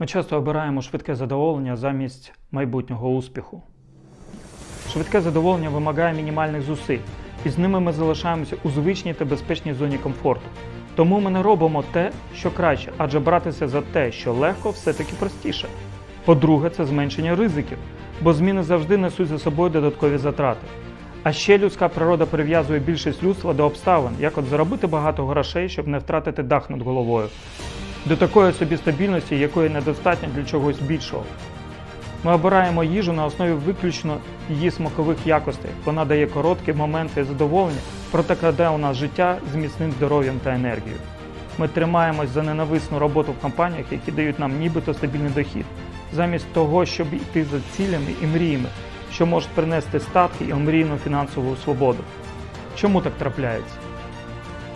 Ми часто обираємо швидке задоволення замість майбутнього успіху. Швидке задоволення вимагає мінімальних зусиль, і з ними ми залишаємося у звичній та безпечній зоні комфорту. Тому ми не робимо те, що краще, адже братися за те, що легко, все-таки простіше. По-друге, це зменшення ризиків, бо зміни завжди несуть за собою додаткові затрати. А ще людська природа прив'язує більшість людства до обставин, як от заробити багато грошей, щоб не втратити дах над головою, до такої собі стабільності, якої недостатньо для чогось більшого. Ми обираємо їжу на основі виключно її смакових якостей. Вона дає короткі моменти задоволення, проте краде у нас життя з міцним здоров'ям та енергією. Ми тримаємось за ненависну роботу в компаніях, які дають нам нібито стабільний дохід, замість того, щоб йти за цілями і мріями, що можуть принести статки і омрійну фінансову свободу. Чому так трапляється?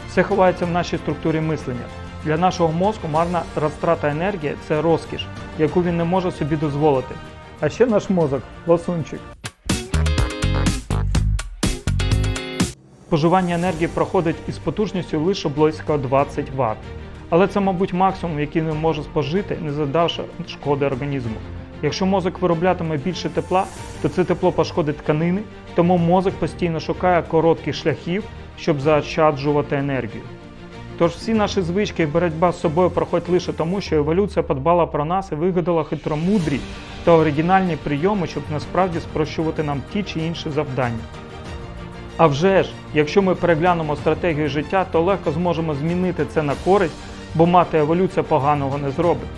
Все ховається в нашій структурі мислення. Для нашого мозку марна розтрата енергії це розкіш, яку він не може собі дозволити. А ще наш мозок ласунчик. Споживання енергії проходить із потужністю лише близько 20 Вт. Але це, мабуть, максимум, який він може спожити, не задавши шкоди організму. Якщо мозок вироблятиме більше тепла, то це тепло пошкодить тканини, тому мозок постійно шукає коротких шляхів, щоб заощаджувати енергію. Тож всі наші звички і боротьба з собою проходять лише тому, що еволюція подбала про нас і вигадала хитромудрі та оригінальні прийоми, щоб насправді спрощувати нам ті чи інші завдання. А вже ж, якщо ми переглянемо стратегію життя, то легко зможемо змінити це на користь, бо мати еволюція поганого не зробить.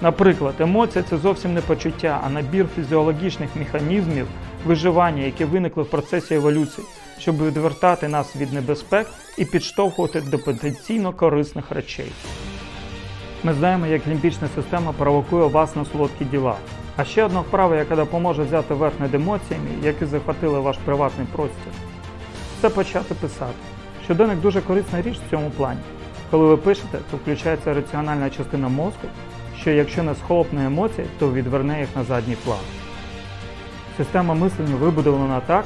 Наприклад, емоція це зовсім не почуття, а набір фізіологічних механізмів виживання, які виникли в процесі еволюції, щоб відвертати нас від небезпек і підштовхувати до потенційно корисних речей. Ми знаємо, як лімбічна система провокує вас на солодкі діла. А ще одна вправа, яка допоможе взяти верх над емоціями, які захватили ваш приватний простір, це почати писати. Щоденник дуже корисна річ в цьому плані. Коли ви пишете, то включається раціональна частина мозку, що якщо не схлопне емоції, то відверне їх на задній план. Система мислення вибудована так,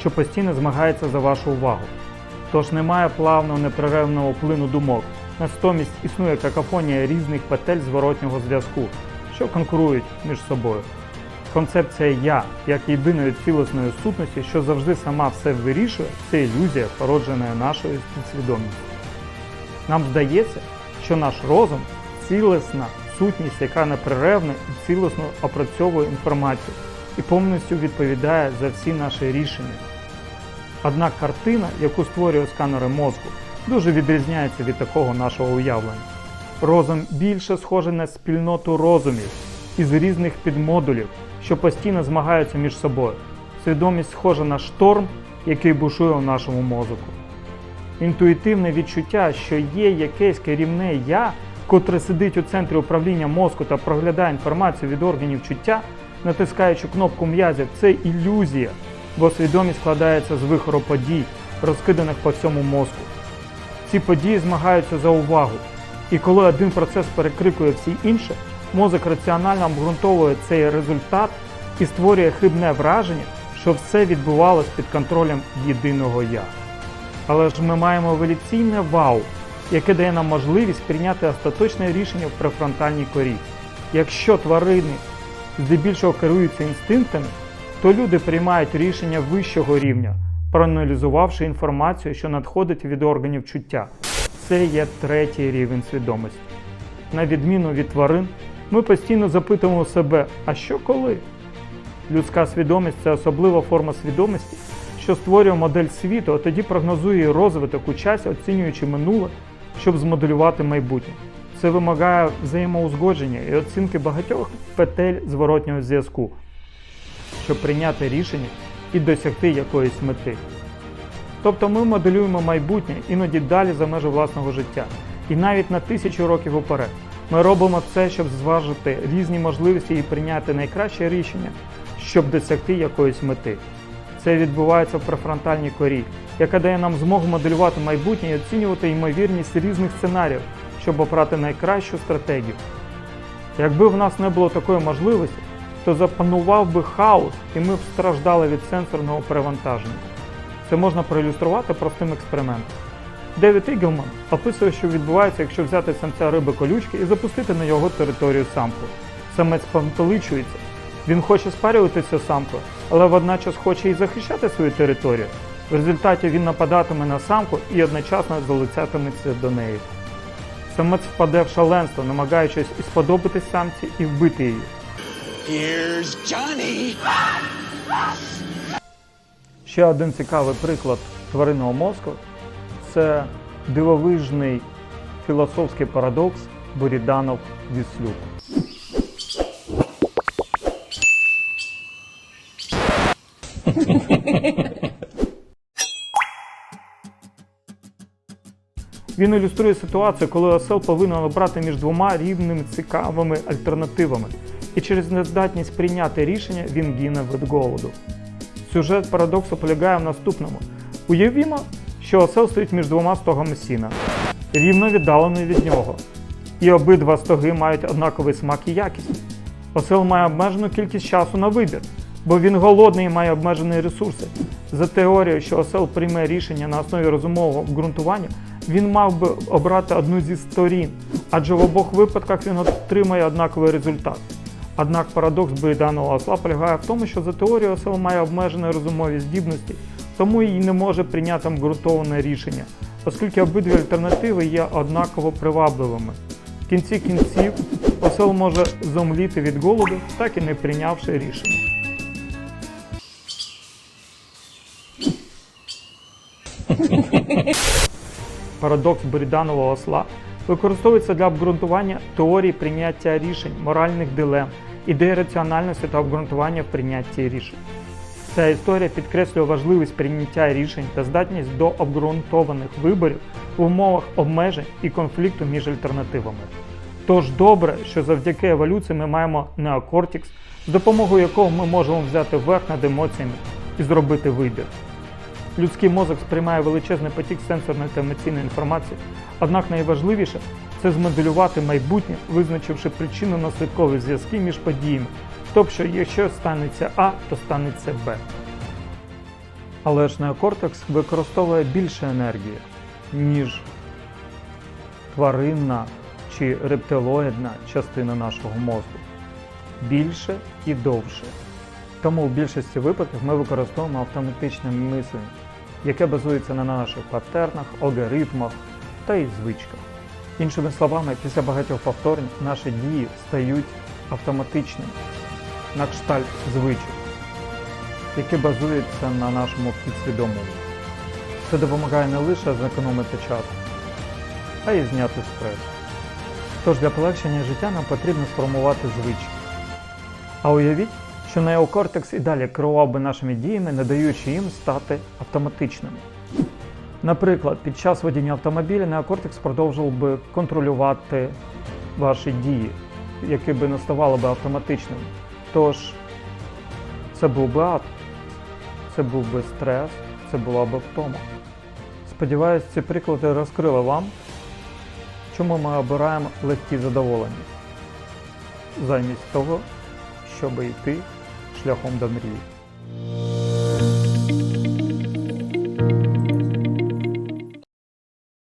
що постійно змагається за вашу увагу. Тож немає плавного непреривного плину думок. Натомість існує какофонія різних петель зворотнього зв'язку, що конкурують між собою. Концепція я як єдиної цілісної сутності, що завжди сама все вирішує, це ілюзія, породжена нашою підсвідомістю. Нам здається, що наш розум цілісна сутність, яка непреревно і цілісно опрацьовує інформацію і повністю відповідає за всі наші рішення. Однак картина, яку створює сканери мозку, дуже відрізняється від такого нашого уявлення. Розум більше схожий на спільноту розумів із різних підмодулів, що постійно змагаються між собою. Свідомість схожа на шторм, який бушує у нашому мозку. Інтуїтивне відчуття, що є якесь керівне я, котре сидить у центрі управління мозку та проглядає інформацію від органів чуття, натискаючи кнопку м'язів, це ілюзія, бо свідомість складається з вихору подій, розкиданих по всьому мозку. Ці події змагаються за увагу, і коли один процес перекрикує всі інші, мозок раціонально обґрунтовує цей результат і створює хибне враження, що все відбувалось під контролем єдиного я. Але ж ми маємо еволюційне вау, яке дає нам можливість прийняти остаточне рішення в префронтальній корі. Якщо тварини здебільшого керуються інстинктами, то люди приймають рішення вищого рівня, проаналізувавши інформацію, що надходить від органів чуття. Це є третій рівень свідомості. На відміну від тварин, ми постійно запитуємо себе, а що коли? Людська свідомість це особлива форма свідомості, що створює модель світу, а тоді прогнозує розвиток у часі, оцінюючи минуле, щоб змоделювати майбутнє. Це вимагає взаємоузгодження і оцінки багатьох петель зворотнього зв'язку, щоб прийняти рішення і досягти якоїсь мети. Тобто ми моделюємо майбутнє іноді далі за межі власного життя, і навіть на тисячу років уперед. Ми робимо це, щоб зважити різні можливості і прийняти найкраще рішення, щоб досягти якоїсь мети. Це відбувається в префронтальній корі, яка дає нам змогу моделювати майбутнє і оцінювати ймовірність різних сценаріїв, щоб обрати найкращу стратегію. Якби в нас не було такої можливості, то запанував би хаос і ми б страждали від сенсорного перевантаження. Це можна проілюструвати простим експериментом. Девід Ігелман описує, що відбувається, якщо взяти самця риби колючки і запустити на його територію самку. Самець пантеличується. Він хоче спарюватися самкою, але водночас хоче і захищати свою територію. В результаті він нападатиме на самку і одночасно залицятиметься до неї. Самець впаде в шаленство, намагаючись і сподобатись самці і вбити її. Here's Johnny. Ще один цікавий приклад тваринного мозку це дивовижний філософський парадокс Буріданов Віслюк. Він ілюструє ситуацію, коли осел повинен обрати між двома рівними цікавими альтернативами, і через нездатність прийняти рішення він гине від голоду. Сюжет парадоксу полягає в наступному. Уявімо, що осел стоїть між двома стогами сіна, рівно віддалений від нього. І обидва стоги мають однаковий смак і якість. Осел має обмежену кількість часу на вибір, бо він голодний і має обмежені ресурси. За теорією, що осел прийме рішення на основі розумового обґрунтування, він мав би обрати одну зі сторін, адже в обох випадках він отримає однаковий результат. Однак парадокс Бойданого осла полягає в тому, що за теорією осел має обмежені розумові здібності, тому і не може прийняти обґрунтоване рішення, оскільки обидві альтернативи є однаково привабливими. В кінці кінців осел може зомліти від голоду, так і не прийнявши рішення. Парадокс Боріданового осла використовується для обґрунтування теорії прийняття рішень, моральних дилем, ідеї раціональності та обґрунтування в прийнятті рішень. Ця історія підкреслює важливість прийняття рішень та здатність до обґрунтованих виборів в умовах обмежень і конфлікту між альтернативами. Тож добре, що завдяки еволюції ми маємо неокортікс, з допомогою якого ми можемо взяти верх над емоціями і зробити вибір. Людський мозок сприймає величезний потік сенсорної та емоційної інформації, однак найважливіше це змоделювати майбутнє, визначивши причинно-наслідкові зв'язки між подіями, тобто, якщо станеться А, то станеться Б. Але ж неокортекс використовує більше енергії, ніж тваринна чи рептилоїдна частина нашого мозку. Більше і довше. Тому в більшості випадків ми використовуємо автоматичне мислення, яке базується на наших паттернах, алгоритмах та й звичках. Іншими словами, після багатьох повторень наші дії стають автоматичними, на кшталт звичок, які базуються на нашому підсвідомому. Це допомагає не лише зекономити час, а й зняти стрес. Тож для полегшення життя нам потрібно сформувати звички. А уявіть, що неокортекс і далі керував би нашими діями, не даючи їм стати автоматичними. Наприклад, під час водіння автомобіля неокортекс продовжував би контролювати ваші дії, які би не ставали би автоматичними. Тож це був би ад, це був би стрес, це була би втома. Сподіваюсь, ці приклади розкрили вам, чому ми обираємо легкі задоволення, замість того, щоб йти шляхом до мрії.